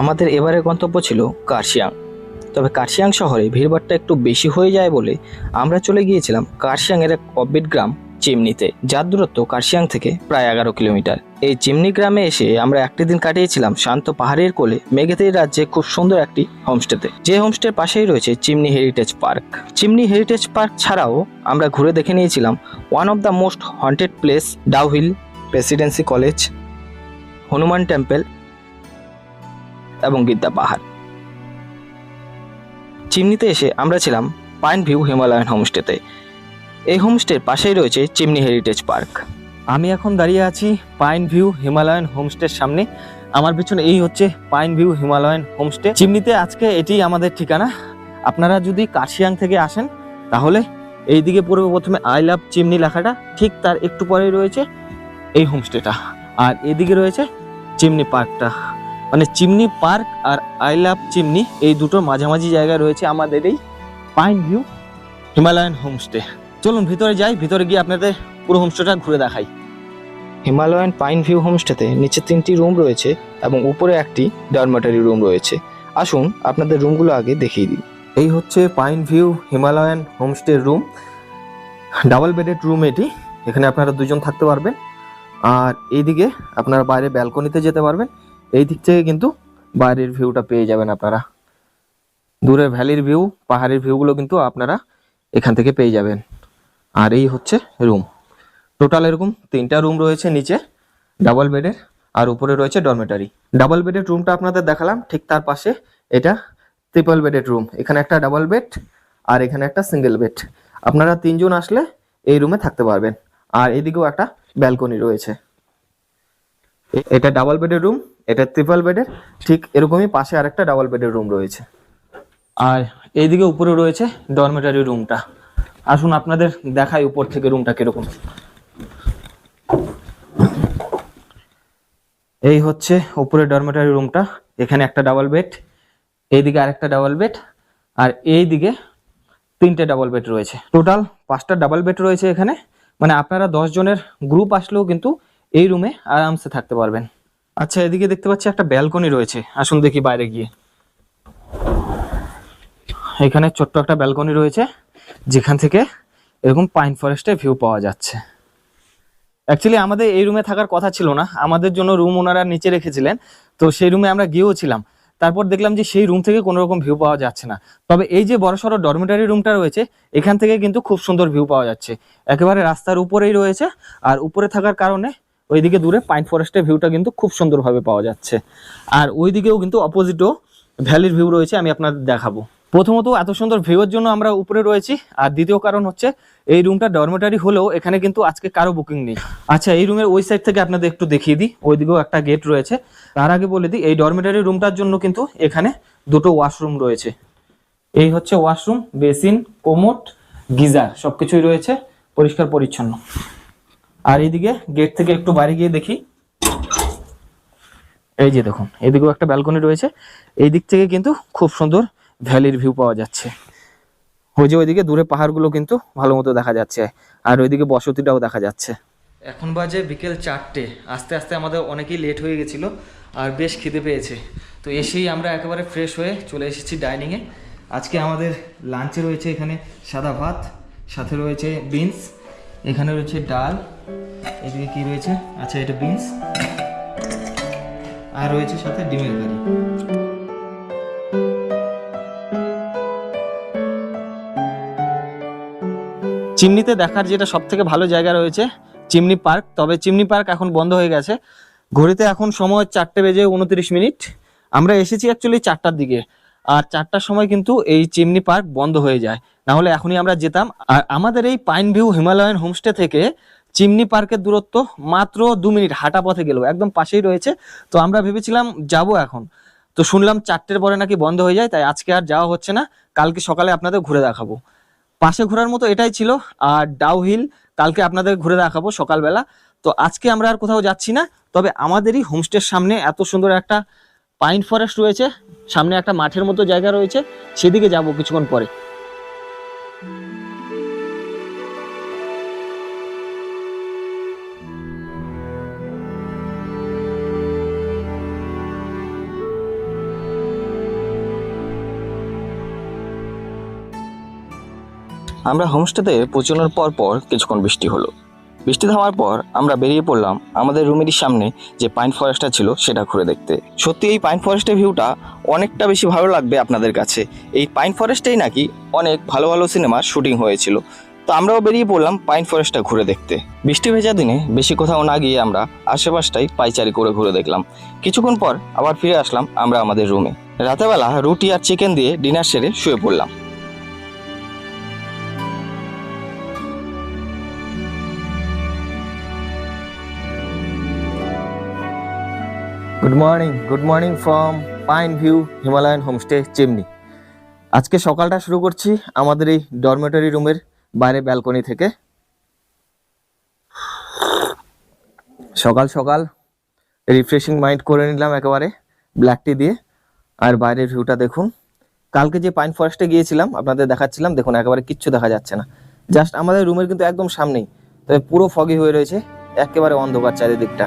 আমাদের এবারের গন্তব্য ছিল কার্শিয়াং। তবে কার্শিয়াং শহরে ভিড়ভাড়টা একটু বেশি হয়ে যায় বলে আমরা চলে গিয়েছিলাম কার্শিয়াংয়ের এক অববিট গ্রাম, চিমনিতে, যার দূরত্ব কার্শিয়াং থেকে প্রায় এগারো কিলোমিটার। এই চিমনি গ্রামে এসে আমরা একটি দিন কাটিয়েছিলাম শান্ত পাহাড়ের কোলে মেঘেতেই রাজ্যে খুব সুন্দর একটি হোমস্টেতে। যে হোমস্টের পাশেই রয়েছে Chimney heritage park. Chimney heritage park ছাড়াও আমরা ঘুরে দেখে নিয়েছিলাম one of the most haunted place, Dowhill presidency college, Hanuman temple এবং গিদ্দা পাহাড়। চিমনিতে এসে আমরা ছিলাম পাইন ভিউ হিমালয়ান হোমস্টেতে। এই হোমস্টের পাশেই রয়েছে চিমনি হেরিটেজ পার্ক। আমি এখন দাঁড়িয়ে আছি পাইন ভিউ হিমালয়ান হোমস্টের সামনে। আমার পিছনে এই হচ্ছে পাইন ভিউ হিমালয়ান হোমস্টে। চিমনিতে আজকে এটি আমাদের ঠিকানা। আপনারা যদি কার্শিয়াং থেকে আসেন, তাহলে এইদিকে পড়বে প্রথমে আই লাভ চিমনি লেখাটা, ঠিক তার একটু পরেই রয়েছে এই হোমস্টেটা। আর এদিকে রয়েছে চিমনি পার্কটা। মানে চিমনি পার্ক আর আই লাভ চিমনি এই দুটো মাঝামাঝি জায়গায় রয়েছে আমাদের এই পাইন ভিউ হিমালয়ান হোমস্টে। চলুন ভিতরে যাই ভিতরে গিয়ে আপনাদের পুরো হোমস্টেটা ঘুরে দেখাই। হিমালয়ান পাইন ভিউ হোমস্টেতে নিচে তিনটি রুম রয়েছে এবং উপরে একটি ডরমেটারি রুম রয়েছে। আসুন আপনাদের রুমগুলো আগে দেখিয়ে দিই। এই হচ্ছে পাইন ভিউ হিমালয়ান হোমস্টের রুম। ডাবল বেডেড রুম এটি এখানে আপনারা দুজন থাকতে পারবেন। আর এইদিকে আপনারা বাইরে ব্যালকনিতে যেতে পারবেন। এই দিক থেকে কিন্তু বাইরের ভিউটা পেয়ে যাবেন আপনারা। দূরে ভ্যালির ভিউ পাহাড়ের ভিউগুলো কিন্তু আপনারা এখান থেকে পেয়ে যাবেন। আর এই হচ্ছে রুম টোটাল এরকম তিনটা রুম রয়েছে নিচে ডাবল বেডের আর উপরে রয়েছে ডরমেটারি ডাবল বেডের রুমটা আপনাদের দেখালাম, ঠিক তার পাশে এটা ট্রিপল বেডের রুম এখানে একটা ডাবল বেড আর এখানে একটা সিঙ্গেল বেড আপনারা তিনজন আসলে এই রুমে থাকতে পারবেন। আর এদিকেও একটা ব্যালকনি রয়েছে। এটা ডাবল বেডের রুম এটা ট্রিপল বেডের ঠিক এরকমই পাশে আরেকটা ডাবল বেডের রুম রয়েছে। আর এইদিকে উপরে রয়েছে ডরমেটারি রুমটা আসুন আপনাদের দেখাই উপর থেকে রুমটা কীরকম। এই হচ্ছে উপরে ডরমেটারি রুমটা এখানে একটা ডাবল বেড এইদিকে আরেকটা ডাবল বেড আর এইদিকে তিনটে ডাবল বেড রয়েছে। টোটাল পাঁচটা ডাবল বেড রয়েছে এখানে। মানে আপনারা দশ জনের গ্রুপ আসলেও কিন্তু এই রুমে আরামসে থাকতে পারবেন। আচ্ছা এদিকে দেখতে পাচ্ছি একটা ব্যালকনি রয়েছে। আসুন দেখি বাইরে গিয়ে। এখানে ছোট্ট একটা ব্যালকনি রয়েছে, যেখান থেকে এরকম পাইন ফরেস্টের ভিউ পাওয়া যাচ্ছে। অ্যাকচুয়ালি আমাদের এই রুমে থাকার কথা ছিল না। আমাদের জন্য রুম ওনারা নিচে রেখেছিলেন। তো সেই রুমে আমরা গিয়েও ছিলাম তারপর দেখলাম যে সেই রুম থেকে কোনো রকম ভিউ পাওয়া যাচ্ছে না। তবে এই যে বড়সড় ডরমেটারি রুমটা রয়েছে, এখান থেকে কিন্তু খুব সুন্দর ভিউ পাওয়া যাচ্ছে। একেবারে রাস্তার উপরেই রয়েছে। আর উপরে থাকার কারণে ওইদিকে দূরে পাইন ফরেস্টের ভিউটা কিন্তু খুব সুন্দরভাবে পাওয়া যাচ্ছে। আর ওইদিকেও কিন্তু অপোজিটও ভ্যালির ভিউ রয়েছে, আমি আপনাদের দেখাবো। প্রথমত এত সুন্দর ভিউয়ের জন্য আমরা উপরে রয়েছি, আর দ্বিতীয় কারণ হচ্ছে এই রুমটা ডরমেটারি হলেও এখানে কিন্তু আজকে কারও বুকিং নেই। আচ্ছা এই রুমের ওই সাইড থেকে আপনাদের একটু দেখিয়ে দিই, ওইদিকেও একটা গেট রয়েছে। তার আগে বলে দিই, এই ডরমেটারি রুমটার জন্য কিন্তু এখানে দুটো ওয়াশরুম রয়েছে। এই হচ্ছে ওয়াশরুম বেসিন কোমোট গিজার, সবকিছুই রয়েছে পরিষ্কার পরিচ্ছন্ন আর এইদিকে গেট থেকে একটু বাইরে গিয়ে দেখি। এই যে দেখুন, এদিকেও একটা ব্যালকনি রয়েছে। এই দিক থেকে কিন্তু খুব সুন্দর ভ্যালির ভিউ পাওয়া যাচ্ছে। ওই যে ওইদিকে দূরে পাহাড়গুলো কিন্তু ভালো মতো দেখা যাচ্ছে। আর ওইদিকে বসতিটাও দেখা যাচ্ছে। এখন বাজে বিকেল চারটে। আস্তে আস্তে আমাদের অনেকেই লেট হয়ে গেছিল আর বেশ খিদে পেয়েছে। তো এসেই আমরা একেবারে ফ্রেশ হয়ে চলে এসেছি ডাইনিংয়ে আজকে আমাদের লাঞ্চে রয়েছে এখানে সাদা ভাত, সাথে রয়েছে বিনস এখানে রয়েছে ডাল এদিকে কি রয়েছে? আচ্ছা এটা বিনস। আর রয়েছে সাথে ডিমের কারি। চিমনিতে দেখার যেটা সব থেকে ভালো জায়গা রয়েছে, চিমনি পার্ক। তবে চিমনি পার্ক এখন বন্ধ হয়ে গেছে। ঘড়িতে এখন সময় চারটে বেজে উনত্রিশ মিনিট। আমরা এসেছি অ্যাকচুয়ালি চারটার দিকে। আর চারটার সময় কিন্তু এই চিমনি পার্ক বন্ধ হয়ে যায়। না হলে এখনই আমরা যেতাম। আর আমাদের এই পাইন ভিউ হিমালয়ান হোমস্টে থেকে চিমনি পার্কের দূরত্ব মাত্র দু মিনিট হাঁটা পথে গেল, একদম পাশেই রয়েছে। তো আমরা ভেবেছিলাম যাব এখন। তো শুনলাম চারটের পরে নাকি বন্ধ হয়ে যায়, তাই আজকে আর যাওয়া হচ্ছে না। কালকে সকালে আপনাদের ঘুরে দেখাবো। পাশে ঘোরার মতো এটাই ছিল, আর ডাউ হিল কালকে আপনাদের ঘুরে দেখাবো সকালবেলা। তো আজকে আমরা আর কোথাও যাচ্ছি না, তবে আমাদেরই হোমস্টের সামনে এত সুন্দর একটা পাইন ফরেস্ট রয়েছে, সামনে একটা মাঠের মতো জায়গা রয়েছে, সেদিকে যাব কিছুক্ষণ পরে। আমরা হোমস্টেতে পৌঁছানোর পর পর কিছুক্ষণ বৃষ্টি হলো। বৃষ্টি থামার পর আমরা বেরিয়ে পড়লাম আমাদের রুমেরই সামনে যে পাইন ফরেস্টটা ছিল সেটা ঘুরে দেখতে। সত্যি এই পাইন ফরেস্টের ভিউটা অনেকটা বেশি ভালো লাগবে আপনাদের কাছে। এই পাইন ফরেস্টেই নাকি অনেক ভালো ভালো সিনেমার শুটিং হয়েছিল। তো আমরাও বেরিয়ে পড়লাম পাইন ফরেস্টটা ঘুরে দেখতে। বৃষ্টি ভেজা দিনে বেশি কোথাও না গিয়ে আমরা আশেপাশটাই পাইচারি করে ঘুরে দেখলাম। কিছুক্ষণ পর আবার ফিরে আসলাম আমরা আমাদের রুমে। রাতেবেলা রুটি আর চিকেন দিয়ে ডিনার সেরে শুয়ে পড়লাম। Good morning good morning from pine view Himalayan homestay Chimney আজকে সকালটা শুরু করছি আমাদের এই ডরমেটরি রুমের বাইরে ব্যালকনি থেকে। সকাল সকাল রিফ্রেশিং মাইন্ড করে নিলাম একেবারে ব্ল্যাক টি দিয়ে। আর বাইরের ভিউটা দেখুন। কালকে যে পাইন ফরেস্টে গিয়েছিলাম, আপনাদের দেখাচ্ছিলাম, দেখুন একেবারে কিচ্ছু দেখা যাচ্ছে না। জাস্ট আমাদের রুমের কিন্তু একদম সামনেই, তবে পুরো ফগি হয়ে রয়েছে, একেবারে অন্ধকার চারিদিকটা।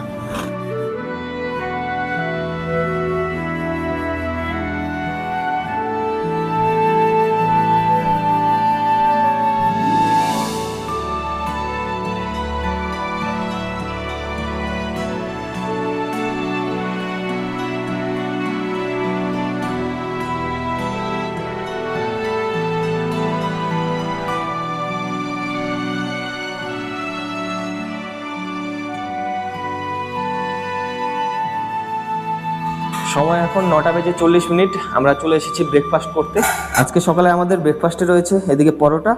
সময় এখন নটা বেজে চল্লিশ মিনিট। আমরা চলে এসেছি ব্রেকফাস্ট করতে। আজকে সকালে আমাদের ব্রেকফাস্টে রয়েছে এদিকে পরোটা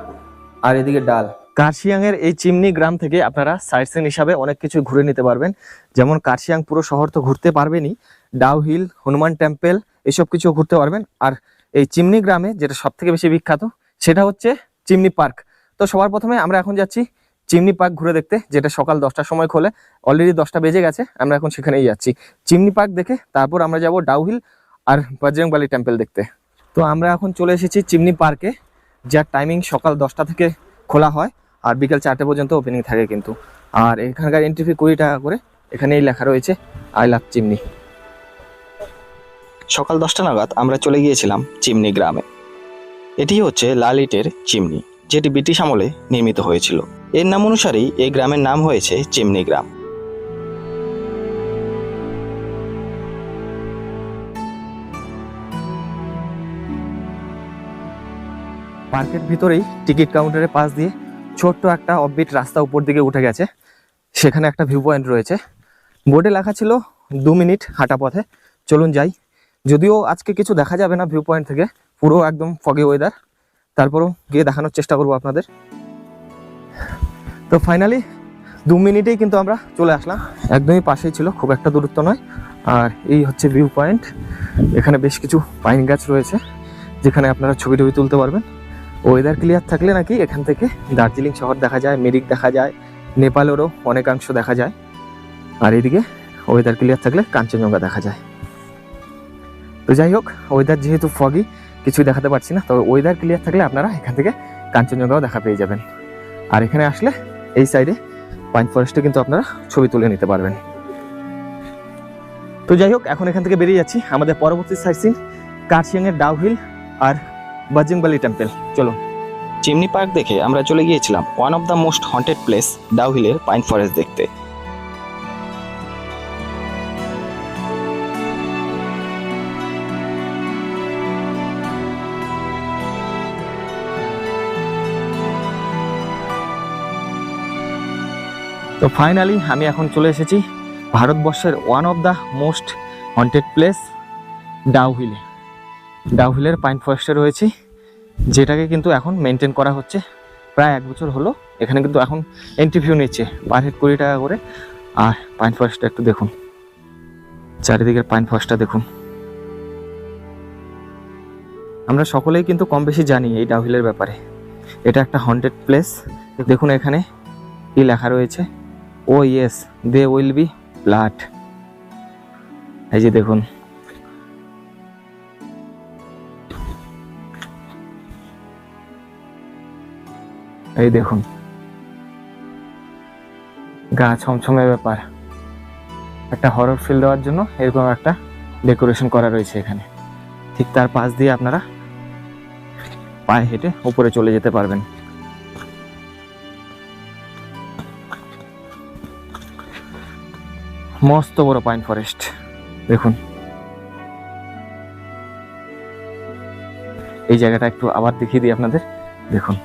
আর এদিকে ডাল। কার্শিয়াংয়ের এই চিমনি গ্রাম থেকে আপনারা সাইট সিন হিসাবে অনেক কিছু ঘুরে নিতে পারবেন। যেমন কার্শিয়াং পুরো শহর তো ঘুরতে পারবেনই। ডাউ হিল, হনুমান টেম্পল, এসব কিছু ঘুরতে পারবেন। আর এই চিমনি গ্রামে যেটা সব থেকে বেশি বিখ্যাত, সেটা হচ্ছে চিমনি পার্ক। তো সবার প্রথমে আমরা এখন যাচ্ছি চিমনি পার্ক ঘুরে দেখতে, যেটা সকাল দশটার সময় খোলে। অলরেডি দশটা বেজে গেছে, আমরা এখন সেখানেই যাচ্ছি। চিমনি পার্ক দেখে তারপর আমরা যাব ডাউহিল আর বজরংবালি টেম্পল দেখতে। তো আমরা এখন চলে এসেছি চিমনি পার্কে, যার টাইমিং সকাল দশটা থেকে খোলা হয় আর বিকেল চারটে পর্যন্ত ওপেনিং থাকে কিন্তু। আর এখানকার এন্ট্রি ফি কুড়ি টাকা করে, এখানেই লেখা রয়েছে আই লাভ চিমনি। সকাল দশটা নাগাদ আমরা চলে গিয়েছিলাম চিমনি গ্রামে। এটি হচ্ছে লাল ইটের চিমনি, যেটি ব্রিটিশ আমলে নির্মিত হয়েছিল। এর নাম অনুসারেই এই গ্রামের নাম হয়েছে চিমনি গ্রাম। পার্কের ভিতরেই টিকিট কাউন্টারের পাশ দিয়ে ছোট্ট একটা অফবিট রাস্তা উপর দিকে উঠে গেছে। সেখানে একটা ভিউ পয়েন্ট রয়েছে। বোর্ডে লেখা ছিল, দু মিনিট হাঁটা পথে, চলুন যাই। যদিও আজকে কিছু দেখা যাবে না ভিউ পয়েন্ট থেকে, পুরো একদম ফগে ওয়েদার তারপরও গিয়ে দেখানোর চেষ্টা করব আপনাদের। তো ফাইনালি দু মিনিটেই কিন্তু আমরা চলে আসলাম। একদমই পাশেই ছিল, খুব একটা দূরত্ব নয়। আর এই হচ্ছে ভিউ পয়েন্ট এখানে বেশ কিছু পাইন গাছ রয়েছে, যেখানে আপনারা ছবি টবি তুলতে পারবেন। ওয়েদার ক্লিয়ার থাকলে নাকি এখান থেকে দার্জিলিং শহর দেখা যায়, মেরিক দেখা যায়, নেপালেরও অনেকাংশ দেখা যায়। আর এদিকে ওয়েদার ক্লিয়ার থাকলে কাঞ্চনজঙ্ঘা দেখা যায়। তো যাই হোক ওয়েদার যেহেতু ফগি কিছুই দেখাতে পারছি না। তবে ওয়েদার ক্লিয়ার থাকলে আপনারা এখান থেকে কাঞ্চনজঙ্ঘাও দেখা পেয়ে যাবেন। আর এখানে আসলে এই সাইডে পাইন ফরেস্টে কিন্তু আপনারা ছবি তুলে নিতে পারবেন। তো যাই হোক, এখন এখান থেকে বেরিয়ে যাচ্ছি আমাদের পরবর্তী সাইট সিন কার্শিয়াংয়ের ডাউহিল আর বাজিংবালি টেম্পেল চলুন। চিমনি পার্ক দেখে আমরা চলে গিয়েছিলাম one of the most haunted place ডাউহিলের pine forest দেখতে। তো ফাইনালি আমি এখন চলে এসেছি ভারতবর্ষের one of the most haunted place ডাউহিলে ডাউহিলের পাইন ফরেস্টে রয়েছি, যেটাকে কিন্তু এখন মেনটেন করা হচ্ছে। প্রায় এক বছর হলো, এখানে কিন্তু এখন এন্ট্রি ফিউ নিচ্ছে পার হেড কুড়ি টাকা করে। আর পাইন ফরেস্টটা একটু দেখুন, চারিদিকের পাইন ফরেস্টটা দেখুন। আমরা সকলেই কিন্তু কম বেশি জানি এই ডাউহিলের ব্যাপারে। এটা একটা হন্টেড প্লেস দেখুন এখানে কি লেখা রয়েছে। ও yes they will be blood এই যে দেখুন। এই দেখুন। গা ছমছমে ব্যাপার। একটা হরর ফিল দেওয়ার জন্য এরকম একটা ডেকোরেশন করা রয়েছে এখানে। ঠিক তার পাশ দিয়ে আপনারা পায়ে হেঁটে উপরে চলে যেতে পারবেন। মস্ত বড় পাইন ফরেস্ট। দেখুন। এই জায়গাটা একটু আবার দেখিয়ে দিই আপনাদের। দেখুন।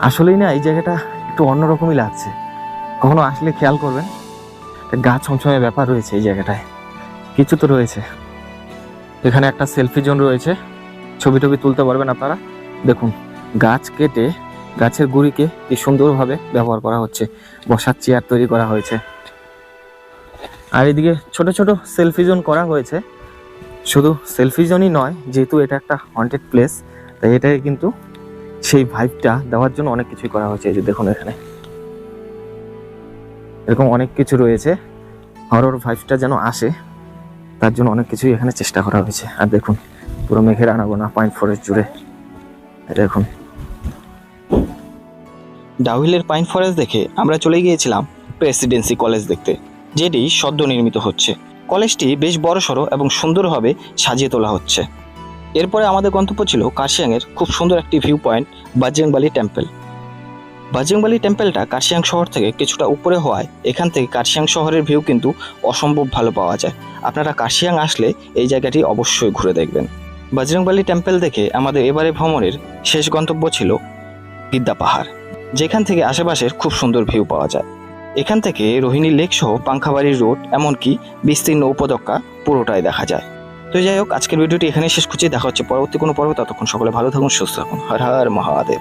আসলেই না, এই জায়গাটা একটু অন্যরকমই লাগছে। কখনো আসলে খেয়াল করবেন গা ছমছমের ব্যাপার রয়েছে এই জায়গাটায়। কিছু তো রয়েছে। এখানে একটা সেলফি জোন রয়েছে। ছবি টবি তুলতে পারবেন আপনারা। দেখুন, গাছ কেটে গাছের গুড়িকে কি সুন্দরভাবে ব্যবহার করা হচ্ছে, বসার চেয়ার তৈরি করা হয়েছে। আর এদিকে ছোট ছোট সেলফি জোন করা হয়েছে। শুধু সেলফি জোনই নয়, যেহেতু এটা একটা হন্টেড প্লেস তাই এটাকে কিন্তু সেই ভাইবটা দেওয়ার জন্য অনেক কিছুই করা হয়েছে, এই যে দেখুন এখানে। এরকম অনেক কিছু রয়েছে হরর ভাইবটা যেন আসে, তার জন্য অনেক কিছুই এখানে চেষ্টা করা হয়েছে। আর দেখুন, পুরো মেঘের আনাগোনা পয়েন্ট ফরেস্ট জুড়ে। দেখুন। ডাউহিলের পাইন ফরেস্ট দেখে আমরা চলে গিয়েছিলাম প্রেসিডেন্সি কলেজ দেখতে, যেটি সদ্য নির্মিত হচ্ছে। কলেজটি বেশ বড়সড় এবং সুন্দরভাবে সাজিয়ে তোলা হচ্ছে। এরপরে আমাদের গন্তব্য ছিল কার্শিয়াংয়ের খুব সুন্দর একটি view point Bajrangbali temple Bajrangbali টেম্পলটা Kurseong শহর থেকে কিছুটা উপরে হওয়ায় এখান থেকে কার্শিয়াং শহরের ভিউ কিন্তু অসম্ভব ভালো পাওয়া যায়। আপনারা কার্শিয়াং আসলে এই জায়গাটি অবশ্যই ঘুরে দেখবেন। বজরংবলী টেম্পল দেখে আমাদের এবারে ভ্রমণের শেষ গন্তব্য ছিল বিদ্যা পাহাড়, যেখান থেকে আশেপাশের খুব সুন্দর ভিউ পাওয়া যায়। এখান থেকে রোহিণী লেক সহ পাঙ্খাবাড়ির রোড এমনকি বিস্তীর্ণ উপত্যকা পুরোটাই দেখা যায়। তো যাই হোক, আজকের ভিডিওটি এখানেই শেষ করছি। দেখা হচ্ছে পরবর্তী কোনো পর্ব। ততক্ষণ সকলে ভালো থাকুন, সুস্থ থাকুন। হর হর মহাদেব।